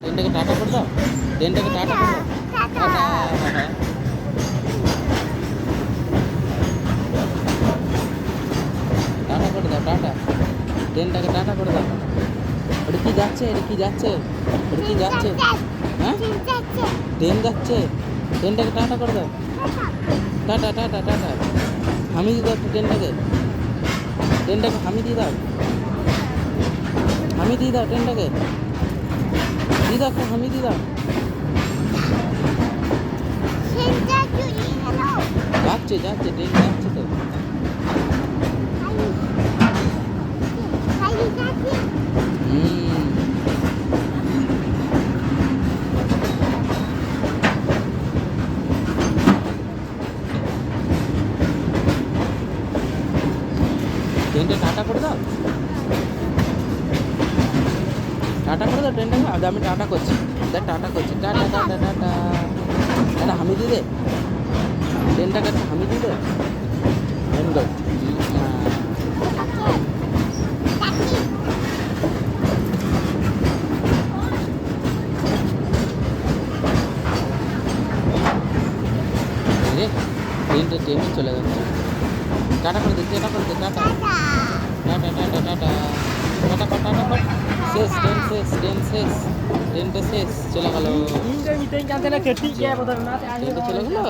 ট্রেনটাকে tata করে দাও। ট্রেনটাকে tata করে দাও। টাটা। টাটা। করে দাও, টাটা। ট্রেনটাকে টাটা করে দাও। ওটা কি যাচ্ছে? এটা কি যাচ্ছে? ওটা কি যাচ্ছে? হ্যাঁ? ট্রেন যাচ্ছে। ট্রেনটাকে টাটা করে দাও। Tata tata tata. হামি দিয়ে দাও ট্রেনটাকে ট্রেনটাকে হামি দিয়ে দাও। হামি দিয়ে দাও ট্রেনটাকে একটু হামি দাও যাচ্ছে যাচ্ছে ট্রেন যাচ্ছে তো। ট্রেনটা টাটা করে দাও। টাটা করে দাও ট্রেনটাকে আমি টাটা করছি। দেখ টাটা করছি। টাটা টাটা টাটা একটা হামি দিয়ে দে ট্রেনটাকে একটা হামি দিয়ে দে ট্রেনটা ট্রেনে চলে যাচ্ছে টাটা করে দে, টাটা করে দে tata tata tata. Tata tata tata. শেষ ট্রেন শেষ ট্রেন শেষ ট্রেনটা শেষ চলে গেল. ট্রেনটা চলে গেল